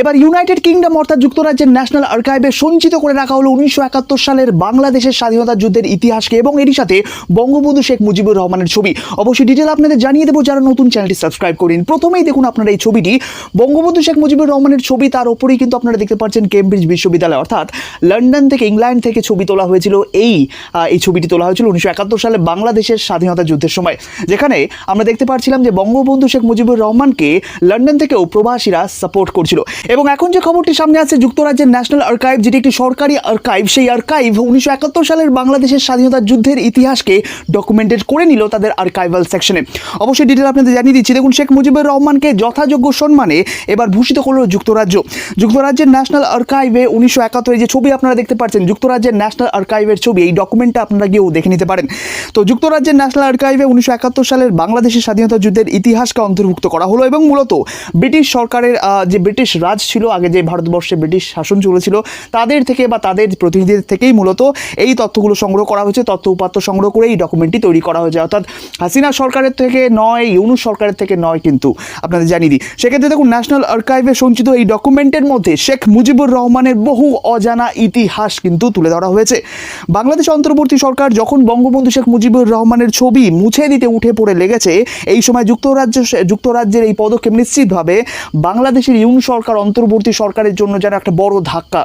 এবার United kingdom অর্থাৎ যুক্তরাজ্যের ন্যাশনাল আর্কাইভে সঞ্চিত করে রাখা হলো উনিশশো একাত্তর সালের বাংলাদেশের স্বাধীনতা যুদ্ধের ইতিহাসকে এবং এরই সাথে বঙ্গবন্ধু শেখ মুজিবুর রহমানের ছবি। অবশ্যই ডিটেল আপনাদের জানিয়ে দেবো, যারা নতুন চ্যানেলটি সাবস্ক্রাইব করেন। প্রথমেই দেখুন আপনারা এই ছবিটি। বঙ্গবন্ধু শেখ মুজিবুর রহমানের ছবি, তার ওপরেই কিন্তু আপনারা দেখতে পাচ্ছেন কেমব্রিজ বিশ্ববিদ্যালয়। অর্থাৎ লন্ডন থেকে ইংল্যান্ড থেকে ছবি তোলা হয়েছিল। এই এই ছবিটি তোলা হয়েছিল উনিশশো একাত্তর সালে বাংলাদেশের স্বাধীনতা যুদ্ধের সময়। যেখানে আমরা দেখতে পাচ্ছিলাম যে বঙ্গবন্ধু শেখ মুজিবুর রহমানকে লন্ডন থেকেও প্রবাসীরা সাপোর্ট করছিল। এবং এখন যে খবরটি সামনে আছে, যুক্তরাজ্যের ন্যাশনাল আর্কাইভ যেটি একটি সরকারি আর্কাইভ সেই আর্কাইভ উনিশশো একাত্তর সালের বাংলাদেশের স্বাধীনতা যুদ্ধের ইতিহাসকে ডকুমেন্টেড করে নিল তাদের আর্কাইভাল সেকশনে অবশ্যই ডিটেল আপনাদের জানিয়ে দিচ্ছি। দেখুন, শেখ মুজিবুর রহমানকে যথাযোগ্য সম্মানে এবার ভূষিত করল যুক্তরাজ্য। যুক্তরাজ্যের ন্যাশনাল আর্কাইভে উনিশশো একাত্তর যে ছবি আপনারা দেখতে পাচ্ছেন, যুক্তরাজ্যের ন্যাশনাল আর্কাইভের ছবি, এই ডকুমেন্টটা আপনারা গিয়েও দেখে নিতে পারেন। তো যুক্তরাজ্যের ন্যাশনাল আর্কাইভে উনিশশো একাত্তর সালের বাংলাদেশের স্বাধীনতা যুদ্ধের ইতিহাসকে অন্তর্ভুক্ত করা হলো এবং মূলত ব্রিটিশ সরকারের যে ব্রিটিশ রাজ ছিল, আগে যে ভারতবর্ষে ব্রিটিশ শাসন চলেছিল, তাদের থেকে বা তাদের প্রতিনিধিদের থেকেই মূলত এই তথ্যগুলো সংগ্রহ করা হয়েছে, তথ্য উপাত্ত সংগ্রহ করে এই ডকুমেন্টটি তৈরি করা হয়েছে। অর্থাৎ হাসিনা সরকারের থেকে নয়, ইউনুস সরকারের থেকে নয় কিন্তু আপনাদের জানিয়ে দিই। সেক্ষেত্রে দেখুন ন্যাশনাল আর্কাইভে সঞ্চিত এই ডকুমেন্টের মধ্যে শেখ মুজিবুর রহমানের বহু অজানা ইতিহাস কিন্তু তুলে ধরা হয়েছে। বাংলাদেশ অন্তর্বর্তী সরকার যখন বঙ্গবন্ধু শেখ মুজিবুর রহমানের ছবি মুছে দিতে উঠে পড়ে লেগেছে। এই সময় যুক্তরাজ্য, যুক্তরাজ্যের এই পদক্ষেপ নিশ্চিতভাবে বাংলাদেশের ইউন সরকার অন্তর্বর্তী সরকারের জন্য যেন একটা বড় ধাক্কা।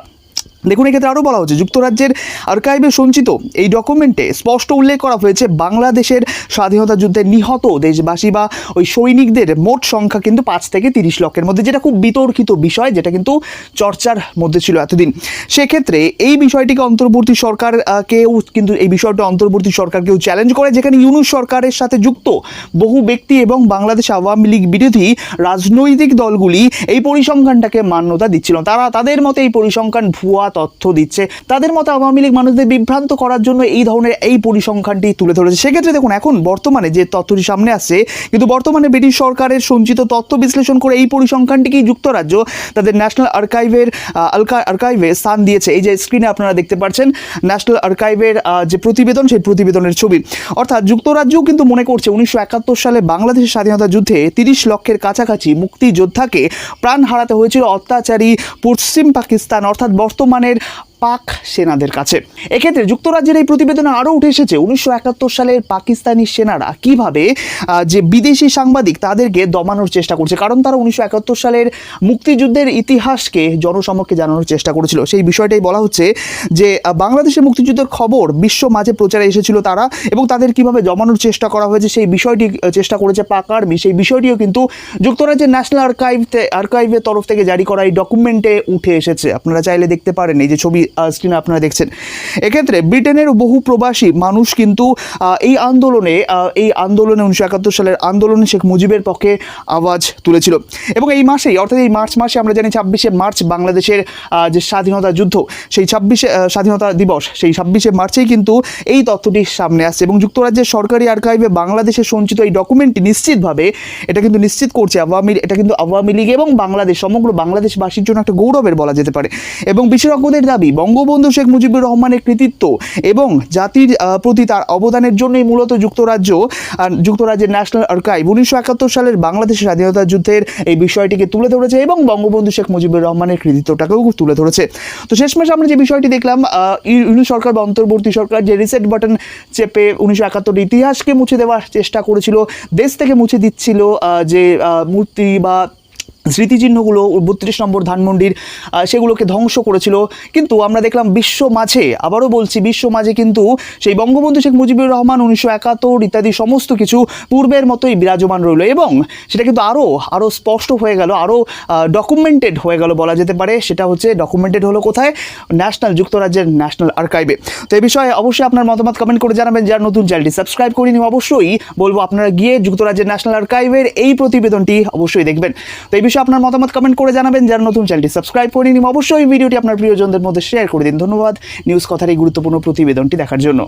দেখুন এক্ষেত্রে আরও বলা হচ্ছে যুক্তরাজ্যের আর্কাইভে সঞ্চিত এই ডকুমেন্টে স্পষ্ট উল্লেখ করা হয়েছে বাংলাদেশের স্বাধীনতা যুদ্ধে নিহত দেশবাসী বা ওই সৈনিকদের মোট সংখ্যা কিন্তু পাঁচ থেকে তিরিশ লক্ষের মধ্যে যেটা খুব বিতর্কিত বিষয় যেটা কিন্তু চর্চার মধ্যে ছিল এতদিন। সেক্ষেত্রে এই বিষয়টিকে অন্তর্বর্তী সরকার আহ, কেউ কিন্তু এই বিষয়টা অন্তর্বর্তী সরকারকেও চ্যালেঞ্জ করে যেখানে ইউনুস সরকারের সাথে যুক্ত বহু ব্যক্তি এবং বাংলাদেশ আওয়ামী লীগ বিরোধী রাজনৈতিক দলগুলি এই পরিসংখ্যানটাকে মান্যতা দিচ্ছিল। তারা তাদের মতে এই পরিসংখ্যান ভুয়া তথ্য দিচ্ছে। তাদের মতো আওয়ামী লীগ মানুষদের বিভ্রান্ত করার জন্য এই ধরনের এই পরিসংখ্যানটি তুলে ধরেছে। সেক্ষেত্রে দেখুন, এখন বর্তমানে যে তথ্যটি সামনে আসছে, কিন্তু বর্তমানে ব্রিটিশ সরকারের সঞ্চিত তথ্য বিশ্লেষণ করে এই পরিসংখ্যানটিকেই যুক্তরাজ্য তাদের ন্যাশনাল আর্কাইভের আর্কাইভে স্থান দিয়েছে। এই যে স্ক্রিনে আপনারা দেখতে পাচ্ছেন, ন্যাশনাল আর্কাইভের যে প্রতিবেদন, সেই প্রতিবেদনের ছবি। অর্থাৎ যুক্তরাজ্যও কিন্তু মনে করছে, উনিশশো একাত্তর সালে বাংলাদেশের স্বাধীনতা যুদ্ধে তিরিশ লক্ষের কাছাকাছি মুক্তিযোদ্ধাকে প্রাণ হারাতে হয়েছিল অত্যাচারী পশ্চিম পাকিস্তান। অর্থাৎ বর্তমানের পাক সেনাদের কাছে। এক্ষেত্রে যুক্তরাজ্যের এই প্রতিবেদনে আরও উঠে এসেছে, উনিশশো একাত্তর সালের পাকিস্তানি সেনারা কীভাবে যে বিদেশি সাংবাদিক তাদেরকে দমানোর চেষ্টা করছে, কারণ তারা উনিশশো একাত্তর সালের মুক্তিযুদ্ধের ইতিহাসকে জনসমক্ষে জানানোর চেষ্টা করেছিল। সেই বিষয়টাই বলা হচ্ছে যে বাংলাদেশের মুক্তিযুদ্ধের খবর বিশ্ব মাঝে প্রচারে এসেছিল তারা এবং তাদের কীভাবে জমানোর চেষ্টা করা হয়েছে, সেই বিষয়টি চেষ্টা করেছে পাক আর্মি। সেই বিষয়টিও কিন্তু যুক্তরাজ্যের ন্যাশনাল আর্কাইভ আর্কাইভের তরফ থেকে জারি করা এই ডকুমেন্টে উঠে এসেছে। আপনারা চাইলে দেখতে পারেন এই যে ছবি স্ক্রিনে আপনারা দেখছেন। এক্ষেত্রে ব্রিটেনের বহু প্রবাসী মানুষ কিন্তু এই আন্দোলনে এই আন্দোলনে উনিশশো একাত্তর সালের আন্দোলনে শেখ মুজিবের পক্ষে আওয়াজ তুলেছিল। এবং এই মাসেই, অর্থাৎ এই মার্চ মাসে আমরা জানি ছাব্বিশে মার্চ বাংলাদেশের যে স্বাধীনতা যুদ্ধ, সেই ছাব্বিশে স্বাধীনতা দিবস, সেই ছাব্বিশে মার্চেই কিন্তু এই তথ্যটি সামনে আসছে। এবং যুক্তরাজ্যের সরকারি আর্কাইভে বাংলাদেশের সঞ্চিত এই ডকুমেন্টটি নিশ্চিতভাবে, এটা কিন্তু নিশ্চিত করছে আওয়ামী, এটা কিন্তু আওয়ামী লীগ এবং বাংলাদেশ, সমগ্র বাংলাদেশবাসীর জন্য একটা গৌরবের বলা যেতে পারে। এবং বিশেষজ্ঞদের দাবি বঙ্গবন্ধু শেখ মুজিবুর রহমানের কৃতিত্ব এবং জাতির প্রতি তার অবদানের জন্যই মূলত যুক্তরাজ্য যুক্তরাজ্যের ন্যাশনাল আর্কাইভ উনিশশো একাত্তর সালের বাংলাদেশের স্বাধীনতা যুদ্ধের এই বিষয়টিকে তুলে ধরেছে এবং বঙ্গবন্ধু শেখ মুজিবুর রহমানের কৃতিত্বটাকেও তুলে ধরেছে। তো শেষমেশ আমরা যে বিষয়টি দেখলাম আহ, ইউনিট সরকার বা অন্তর্বর্তী সরকার যে রিসেট বাটন চেপে উনিশশো একাত্তর ইতিহাসকে মুছে দেওয়ার চেষ্টা করেছিল দেশ থেকে মুছে দিচ্ছিল যে মূর্তি বা স্মৃতিচিহ্নগুলো, বত্রিশ নম্বর ধানমন্ডির সেগুলোকে ধ্বংস করেছিল। কিন্তু আমরা দেখলাম বিশ্ব মাঝে, আবারও বলছি বিশ্ব মাঝে কিন্তু সেই বঙ্গবন্ধু শেখ মুজিবুর রহমান উনিশশো একাত্তর ইত্যাদি সমস্ত কিছু পূর্বের মতোই বিরাজমান রইল এবং সেটা কিন্তু আরও আরও স্পষ্ট হয়ে গেল আরও ডকুমেন্টেড হয়ে গেল বলা যেতে পারে। সেটা হচ্ছে ডকুমেন্টেড হলো কোথায়? ন্যাশনাল যুক্তরাজ্যের ন্যাশনাল আর্কাইভে তো এই বিষয়ে অবশ্যই আপনার মতামত কমেন্ট করে জানাবেন। যারা নতুন চ্যানেলটি সাবস্ক্রাইব করে নিন অবশ্যই বলব আপনারা গিয়ে যুক্তরাজ্যের ন্যাশনাল আর্কাইভের এই প্রতিবেদনটি অবশ্যই দেখবেন। তো এই বিষয়ে আপনার মতামত কমেন্ট করে জানাবেন। যারা নতুন চ্যানেলটি সাবস্ক্রাইব করে নিন অবশ্যই ভিডিওটি আপনার প্রিয়জনদের মধ্যে শেয়ার করে দিন। ধন্যবাদ। নিউজ কথার এই গুরুত্বপূর্ণ প্রতিবেদনটি দেখার জন্য।